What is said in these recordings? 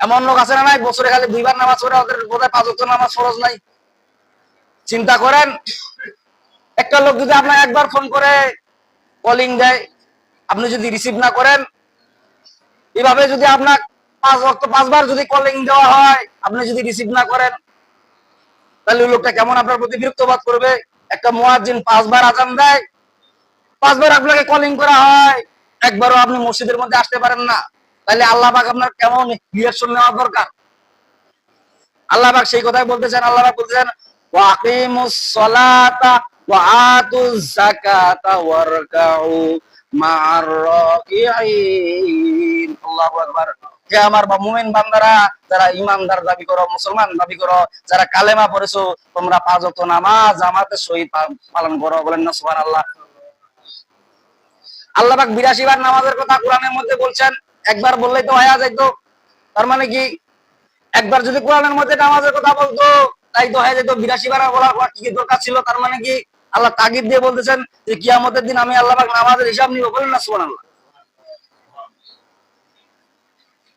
এমন লোক আছে না নাই? বছরে খালি দুইবার নামাজ পড়ে, ওদের বোধহয় পাঁচ ওয়াক্ত নামাজ ফরজ নাই। চিন্তা করেন, একটা লোক যদি আপনাকে একবার ফোন করে কলিং দেয়, আপনি যদি রিসিভ না করেন, এভাবে যদি আপনার পাঁচ ওয়াক্ত, পাঁচবার যদি কলিং দেওয়া হয়, আপনি যদি রিসিভ না করেন, তাহলে ওই লোকটা কেমন আপনার প্রতি বিরক্তবাদ করবে? একটা মুয়াজ্জিন পাঁচবার আজান দেয়, পাঁচবার আপনাকে কলিং করা হয়, একবারও আপনি মসজিদের মধ্যে আসতে পারেন না। তাহলে আল্লাহ পাক আপনার কেমন রিয়াকশন নেওয়া দরকার? আল্লাহ পাক সেই কথাই বলতেছেন, আল্লাহ পাক বলতেছেন আল্লাহু যারা ইমানদার দাবি করো, মুসলমান দাবি করো, যারা কালেমা পড়েছো, তোমরা পাঁচ ওয়াক্ত নামাজ জামাতের সহিত পালন করো, বলেন না সুবহানাল্লাহ। আল্লাহ পাক বিরাশি বার নামাজের কথা কোরআনের মধ্যে বলছেন একবার বললেই তো হয়ে যাইতো। তার মানে কি? একবার যদি কোরআনের মধ্যে নামাজের কথা বলতো, তাই তো হয়ে যেত বিরাশি বার পর কি দরকার ছিল? তার মানে কি? আল্লাহ তাগিদ দিয়ে বলতেছেন যে, কিয়ামতের দিন আমি আল্লাহ নামাজের হিসাব নিব। বলেন না, সুবহানাল্লাহ।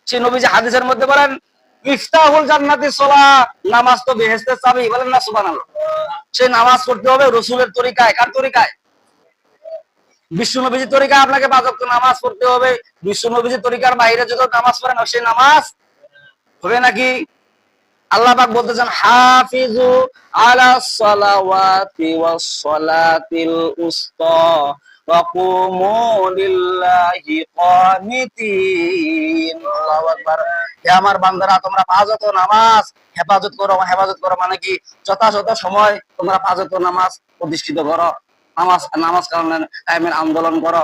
সে নবীজি হাদিসের মধ্যে বলেন, ইফতাহুল জান্নাতি সলা, নামাজ তো বেহেশতের চাবি। বলেন না, সুবহানাল্লাহ। সে নামাজ পড়তে হবে রসুলের তরিকায়। কার তরিকায়? বিশ্ব নবীজির তরিকা আপনাকে পাঁচ নামাজ পড়তে হবে। বিশ্ব নবীজির তরিকার বাইরে যদি নামাজ পড়েন সেই নামাজ হবে নাকি? আল্লাহ পাক বলতেছেন, হাফিজু আলা সালাওয়াতি ওয়াস সালাতিল উস্তা ওয়া কুমু লিল্লাহি কানিতিন আল্লাহু আকবার। হে আমার বান্দারা, তোমরা পাঁচ ওয়াক্ত নামাজ হেফাজত করো। হেফাজত করো মানে কি? যথাযথ সময় তোমরা পাঁচ ওয়াক্ত নামাজ প্রতিষ্ঠিত করো। নামাজ নামাজ আন্দোলন করো।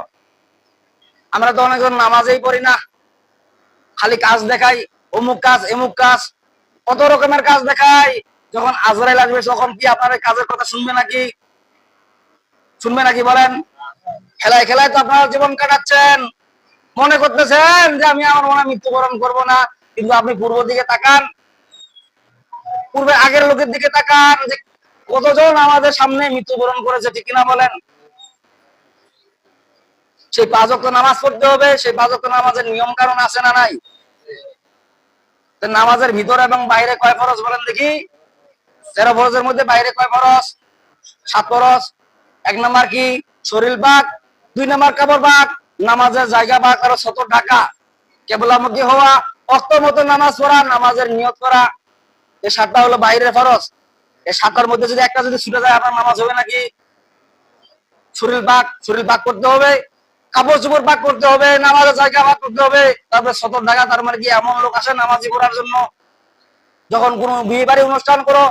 আমরা তো অনেকজন নামাজেই পড়ি না। খালি কাজ দেখাই, অমুক কাজ, এমুক কাজ, কত রকমের কাজ দেখাই। যখন আজরাইল আসবে, তখন কি আপনার কাজের কথা শুনবে নাকি? শুনবে নাকি বলেন? খেলায় খেলায় তো আপনারা জীবন কাটাচ্ছেন। মনে করতেছেন যে আমি আমার মনে মৃত্যুবরণ করব না, কিন্তু আপনি পূর্ব দিকে তাকান। পূর্বে আগের লোকের দিকে তাকান যে কতজন আমাদের সামনে মৃত্যুবরণ করেছে, ঠিক কিনা বলেন? সেই পাঁচ ওয়াক্ত নামাজ পড়তে হবে, সেই পাঁচ ওয়াক্ত নামাজের নিয়ম কারণ আছে না নাই? নামাজের ভিতর এবং বাইরে কয় ফরজ বলেন দেখি? তেরো ফরজের মধ্যে বাইরে কয় ফরজ? সাত ফরজ। এক নাম্বার কি? শরীর বাঘ, দুই নাম্বার কাপড় বাঘ, নামাজের জায়গা বাঘ আরও শত ঢাকা। কেবলামুখী হওয়া, অস্ত মতো নামাজ পড়া, নামাজের নিয়ত করা। এই সাতটা হলো বাইরের ফরজ। সাতটার মধ্যে যদি একটা যদি ছুটে যায়, আপনার নামাজ হবে নাকি? শরীর বাঘ শরীর বাঘ করতে হবে, কাপড় চোপড় পাক করতে হবে, নামাজের জায়গা পাক করতে হবে, তারপরে সতর টাকা তার মানে কি এমন লোক আসে নামাজি করার জন্য? যখন কোনো বিয়ে বাড়ি অনুষ্ঠান করো,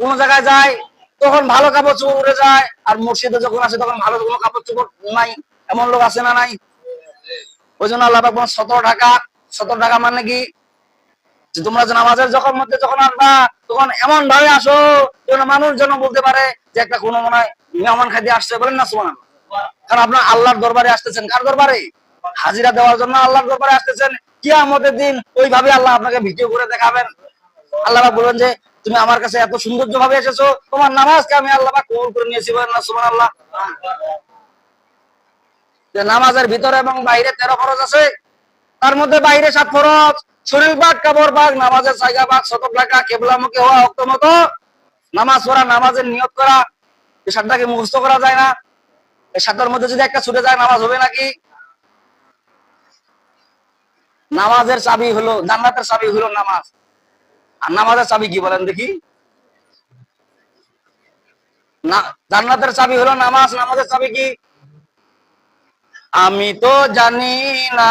কোন জায়গায় যায়, তখন ভালো কাপড় চোপড় উড়ে যায়, আর মসজিদে যখন আসে, তখন ভালো কোনো কাপড় চোপড় নাই, এমন লোক আছে না নাই? ওই জন্য আল্লাহ সতেরো টাকা সতেরো টাকা মানে কি? যে তোমরা নামাজের যখন মধ্যে যখন আসবা, তখন এমন ভাবে আসো যেন মানুষ যেন বলতে পারে যে একটা কোনো মনে হয় মেহমান খাইতে আসছে বলেন না সুমান কারণ আপনার আল্লাহর দরবারে আসতেছেন কার দরবারে? হাজিরা দেওয়ার জন্য আল্লাহর দরবারে আসতেছেন। কি আমাদের দিন ওইভাবে আল্লাহ আপনাকে ভিডিও করে দেখাবেন। আল্লাহ বলবেন যে, তুমি আমার কাছে এত সৌন্দর্য ভাবে এসেছ, তোমার নামাজকে আমি আল্লাহ কবুল করে নিয়েছি বলেন না সুমান আল্লাহ নামাজের ভিতরে এবং বাইরে তেরো ফরজ আছে, তার মধ্যে বাইরে সাত ফরজ। শরীর বাঘ কাপড় বাঘ নামাজের জায়গা বাঘ শতক টাকা কেবলামুখী হওয়া অক্ত মতো নামাজ পড়া, নামাজের নিয়ত করা এই সাতটাকে মুখস্থ করা যায় না। এই সাতটার মধ্যে যদি একটা ছুটে যায়, নামাজ হবে নাকি? নামাজের চাবি হলো, জান্নাতের চাবি হলো নামাজ। আর নামাজের চাবি কি বলেন দেখি? না, জান্নাতের চাবি হলো নামাজ, নামাজের চাবি কি? আমি তো জানি না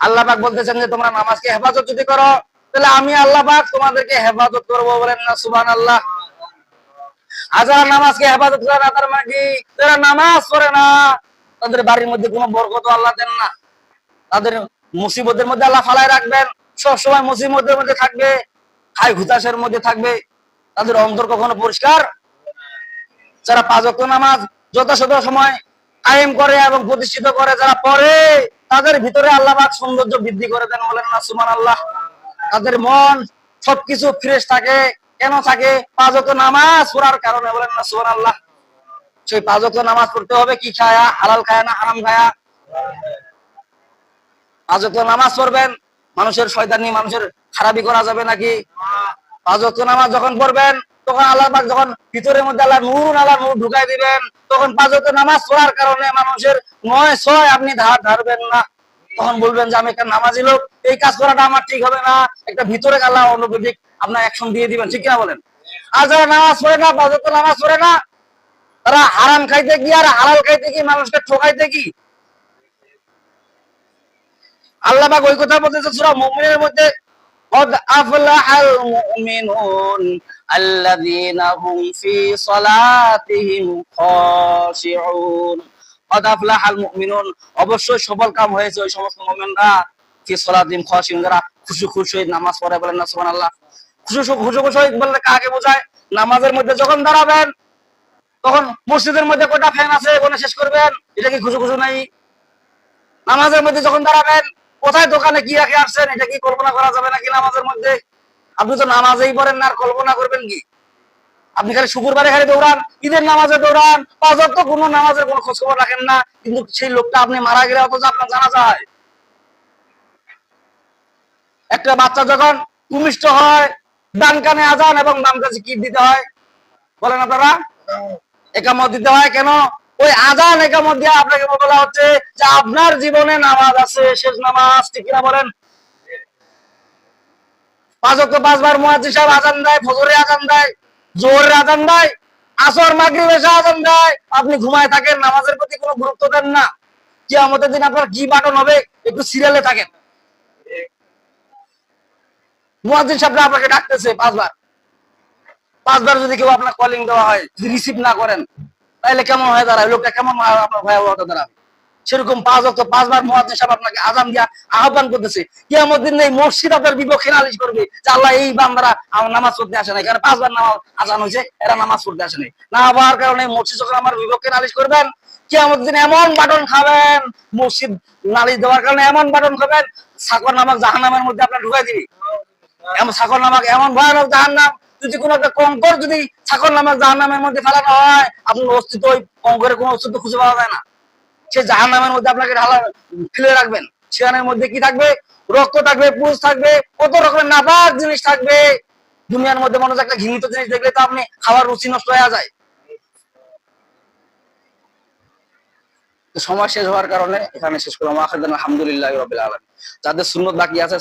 আল্লাহ পাক বলতেছেন যে, তোমরা নামাজকে হেফাজত যদি করো, তাহলে আমি আল্লাহ পাক তোমাদেরকে হেফাজত করব। বলেন না সুবান আল্লাহ আর যারা নামাজকে হেফাজত করে না, তার মানে কি? যারা নামাজ পড়ে না, তাদের বাড়ির মধ্যে আল্লাহ দেন না। তাদের মুসিবতের মধ্যে আল্লাহ রাখবেন। সব সময় মুসিবতের মধ্যে থাকবে, হাই মধ্যে থাকবে। তাদের অন্তর কখনো পরিষ্কার? যারা পাঁচ নামাজ যথাযথ সময় কায়েম করে এবং প্রতিষ্ঠিত করে, যারা পড়ে তাদের ভিতরে আল্লাহ পাক সৌন্দর্য বৃদ্ধি করে দেন বলেন না সুমান আল্লাহ তাদের মন সবকিছু ফ্রেশ থাকে। কেন থাকে? পাঁচ ওয়াক্ত নামাজ পড়ার কারণে বলেন না সুমান আল্লাহ সেই পাঁচ ওয়াক্ত নামাজ পড়তে হবে কি খায়া? হালাল খায়া না হারাম খায়া? পাঁচ ওয়াক্ত নামাজ পড়বেন, মানুষের শয়তানি মানুষের খারাপি করা যাবে নাকি? পাঁচ ওয়াক্ত নামাজ যখন পড়বেন তখন আল্লাহ পাক যখন ভিতরের মধ্যে আল্লাহ নূর আল্লাহ নূর ঢুকাই দিবেন, তখন পাঁচ ওয়াক্ত নামাজ পড়ার কারণে মানুষের নয় ছয়, আপনি ধার ধারবেন না। তখন বলবেন যে, আমি একটা নামাজি লোক, এই কাজ করাটা আমার ঠিক হবে না। একটা ভিতরে আল্লাহ অনুভূতিক আপনার অ্যাকশন দিয়ে দিবেন। ঠিক কিনা বলেন? আর যারা নামাজ পড়ে না পাঁচ ওয়াক্ত নামাজ পড়ে না, তারা হারাম খাইতে কি আর হালাল খাইতে কি, মানুষকে ঠকাইতে কি? আল্লাহ পাক ওই কথা বলতেছে সূরা মুমিনের মধ্যে قد أفلح المؤمنون الذين هم في صلاتهم خاشعون قد أفلح المؤمنون অবশ্যই সফল কাম হয়েছে ওই সমস্ত মুমিনরা ফি সালাতিহিম খাশিউন যারা খুশু খুশু নামাজ পড়ে বলেন না সুবহানাল্লাহ খুশু খুশু খুশু বলতে কাকে বোঝায় নামাজের মধ্যে যখন দাঁড়াবেন তখন মসজিদের মধ্যে কয়টা ফ্যান আছে বলে শেষ করবেন এটা কি খুশু খুশু নাই নামাজের মধ্যে যখন দাঁড়াবেন কোথায় দোকানে কি রাখে আসছেন? এটা কি কল্পনা করা যাবে নাকি নামাজের মধ্যে? আপনি তো নামাজেই পড়েন না আর কল্পনা করবেন কি? আপনি খালি শুক্রবারে খালি দৌড়ান ঈদের নামাজে দৌড়ান পাঁচ তো কোনো নামাজের কোনো খোঁজ খবর রাখেন না কিন্তু সেই লোকটা আপনি মারা গেলে অথচ আপনার জানা যায়। একটা বাচ্চা যখন ভূমিষ্ঠ হয় ডান কানে আজান এবং বাম কাছে কি দিতে হয়? বলেন আপনারা? একামত দিতে হয় কেন? ওই আজান একামত দিয়ে আপনাকে বলা হচ্ছে যে আপনার জীবনে নামাজ আছে, শেষ নামাজ, ঠিক কিনা বলেন? পাঁচবার আপনি ঘুমায় থাকেন, নামাজের প্রতি কোনো গুরুত্ব দেন না। কিয়ামতের দিন আপনার কি বাটন হবে? একটু সিরিয়ালে থাকেন। মুয়াজ্জিন সাহেব আপনাকে ডাকতেছে পাঁচবার। পাঁচবার যদি কেউ আপনার কলিং দেওয়া হয় রিসিভ না করেন তাহলে কেমন হয়ে দাঁড়ায় লোকটা কেমন ভয়াবহতা দাঁড়াবে সেরকম পাঁচ অক্ট পাঁচবার মহাদেশ আপনাকে আজান দিয়া আহ্বান করতেছে। কিয়ামত দিন এই মসজিদ আপনার বিপক্ষে নালিশ করবে যে আল্লাহ এই বান্দারা আমার নামাজ পড়তে আসে না এখানে পাঁচবার নামাজ আজান হয়েছে, এরা নামাজ পড়তে আসে নাই। না হওয়ার কারণে মসজিদ যখন আমার বিপক্ষে নালিশ করবেন কিয়ামত দিন এমন বাটন খাবেন, মসজিদ নালিশ দেওয়ার কারণে এমন বাটন খাবেন সাকর নামাজ জাহান নামের মধ্যে আপনার ঢুকাই দিবি। এমন সাকর নামাক এমন ভয়ানক জাহান নাম যদি কোন একটা কঙ্কর যদি ছাকর নামাক জাহান নামের মধ্যে ফেলানো হয়, আপনার অস্তিত্ব ওই কঙ্করের কোনো অস্তিত্ব খুঁজে পাওয়া যায় না। সে জাহান নামের মধ্যে আপনাকে ঢালা ফেলে রাখবেন। সেখানের মধ্যে কি থাকবে? রক্ত থাকবে পুষ থাকবে, কত রকমের নাপাক জিনিস থাকবে। দুনিয়ার মধ্যে মনে হচ্ছে একটা ঘৃণিত জিনিস দেখলে তো আপনি খাওয়ার রুচি নষ্ট হয়ে যায়। সময় শেষ হওয়ার কারণে এখানে শেষ করলাম। আলহামদুলিল্লাহ রবিল আলম যাদের সুন্নত বাকি আছে